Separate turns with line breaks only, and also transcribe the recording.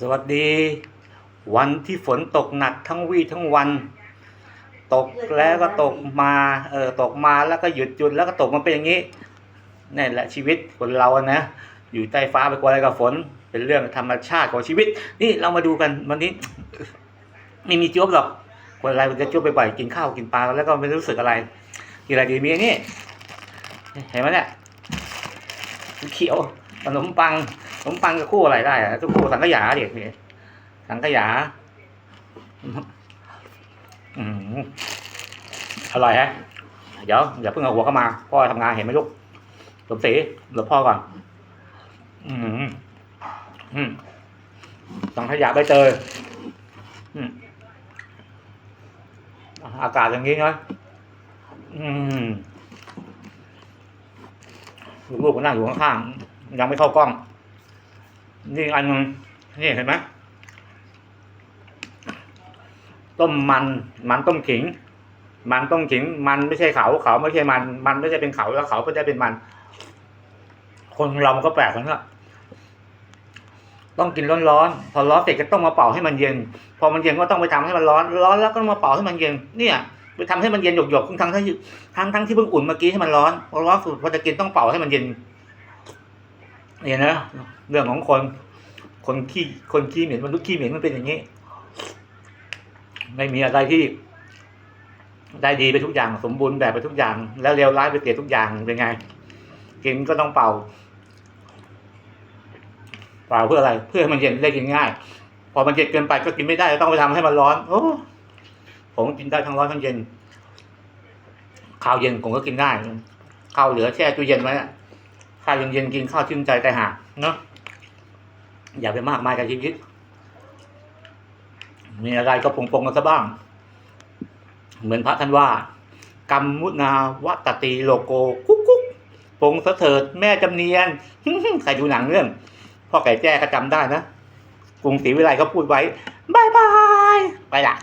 สวัสดี วันที่ฝนตกหนักทั้งวี่ทั้งวัน ตกแล้วก็ตกมาเออตกมาแล้วก็หยุดหยุดแล้วก็ตกมันเป็นอย่างนี้นี่แหละชีวิตคนเราอะนะอยู่ใต้ฟ้าไปกลัวอะไรกับฝน เป็นเรื่องธรรมชาติของชีวิต นี่เรามาดูกันวันนี้ ไม่มีจ๊บหรอกคนอะไรมันจะจ๊บไปบ่อยกินข้าวกินปลาแล้วก็ไม่รู้สึกอะไรกินอะไรดีมีอันนี่เห็นไหมเนี่ยเขียวขนมปัง ขนมปังกับคู่อะไรได้อะทุกคู่สังขยาเด็กนี่สังขยา อืมอร่อยฮะ เดี๋ยวอย่าเพิ่งเอาหัวเข้ามา พ่อทำงานเห็นไหมลูกสมศรีหลบพ่อก่อน อืมอืมสังขยาใบเตยอืมอากาศอย่างนี้เนาะอืมลูกๆก็นั่งอยู่ข้างๆยังไม่เข้ากล้อง นี่อันนึงนี่เห็นไหมต้มมันมันต้มขิง มันต้มขิง มันไม่ใช่เขาเขาไม่ใช่มัน มันไม่ใช่เป็นเขาแล้วเขาไม่ได้เป็นมัน คนเรามันก็แปลกนะเนี่ยต้องกินร้อนๆพอร้อนเสร็จก็ต้องมาเป่าให้มันเย็น พอมันเย็นก็ต้องไปทำให้มันร้อน ร้อนแล้วก็มาเป่าให้มันเย็น เนี่ยไปทำให้มันเย็นหยกๆทั้งทั้งที่ทั้งทั้งที่เพิ่งอุ่นเมื่อกี้ให้มันร้อนพอร้อนสุดพอจะกินต้องเป่าให้มันเย็น เนี่ยนะเรื่องของคน คนขี้คนขี้เหม็นมนุษย์ขี้เหม็นมันเป็นอย่างนี้ ไม่มีอะไรที่ ได้ดีไปทุกอย่างสมบูรณ์แบบไปทุกอย่าง แล้วเลวร้ายไปเสียทุกอย่างเป็นไงกินก็ต้องเป่า เป่าเพื่ออะไร เพื่อให้มันเย็นได้กินง่าย พอมันเย็นเกินไปก็กินไม่ได้ต้องไปทำให้มันร้อน โอ้ผมกินได้ทั้งร้อนทั้งเย็นข้าวเย็นผมก็กินได้ข้าวเหลือแช่ตู้เย็นไว้ ข้าวเย็นๆกินข้าวชื่นใจแต่หาเนาะอย่าไปมากมายกับชีวิตมีอะไรก็ปงๆกันซะบ้าง เหมือนพระท่านว่ากรรมมุนาวัตติโลโกกุ๊กกุ๊กปงเสถิดแม่จำเนียนใครดูหนังเรื่องพ่อไก่แจ้ก็จำได้นะกรุงศรีวิไลเขาพูดไว้บายบายไปละ